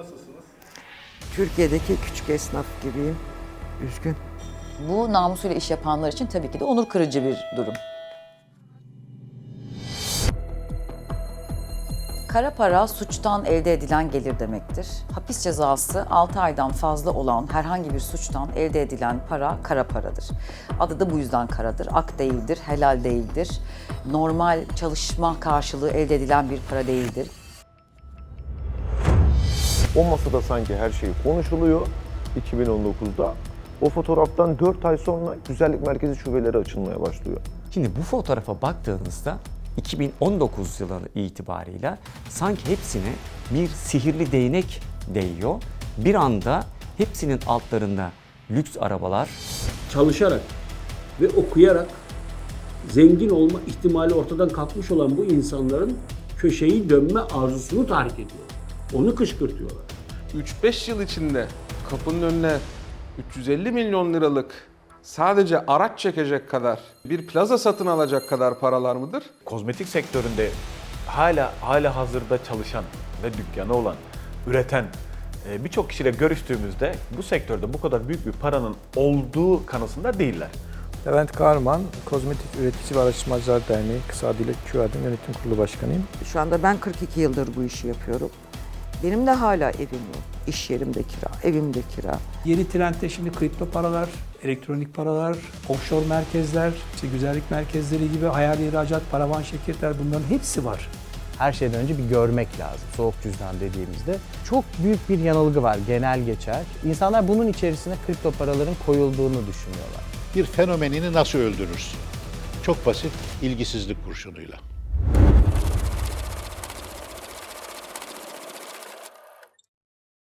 Nasılsınız? Türkiye'deki küçük esnaf gibiyim. Üzgün. Bu namusuyla iş yapanlar için tabii ki de onur kırıcı bir durum. Kara para suçtan elde edilen gelir demektir. Hapis cezası 6 aydan fazla olan herhangi bir suçtan elde edilen para kara paradır. Adı da bu yüzden karadır. Ak değildir, helal değildir. Normal çalışma karşılığı elde edilen bir para değildir. O masada sanki her şey konuşuluyor 2019'da. O fotoğraftan 4 ay sonra güzellik merkezi şubeleri açılmaya başlıyor. Şimdi bu fotoğrafa baktığınızda 2019 yılı itibarıyla sanki hepsine bir sihirli değnek değiyor. Bir anda hepsinin altlarında lüks arabalar, çalışarak ve okuyarak zengin olma ihtimali ortadan kalkmış olan bu insanların köşeyi dönme arzusunu tahrik ediyor. Onu kışkırtıyorlar. 3-5 yıl içinde kapının önüne 350 milyon liralık sadece araç çekecek kadar bir plaza satın alacak kadar paralar mıdır? kozmetik sektöründe hala hala hazırda çalışan ve dükkanı olan, üreten e, birçok kişiyle görüştüğümüzde bu sektörde bu kadar büyük bir paranın olduğu kanısında değiller. Levent Kahraman, Kozmetik Üretici ve Araştırmacılar Derneği, kısa adıyla QAD'ın yönetim kurulu başkanıyım. Şu anda ben 42 yıldır bu işi yapıyorum. Benim de hala evim yok. İş yerimde kira, evimde kira. Yeni trendde şimdi kripto paralar, elektronik paralar, offshore merkezler, işte güzellik merkezleri gibi hayali ihracat, paravan şirketler bunların hepsi var. her şeyden önce bir görmek lazım. Soğuk cüzdan dediğimizde. Çok büyük bir yanılgı var, genel geçer. İnsanlar bunun içerisine kripto paraların koyulduğunu düşünüyorlar. Bir fenomenini nasıl öldürürsün? Çok basit, ilgisizlik kurşunuyla.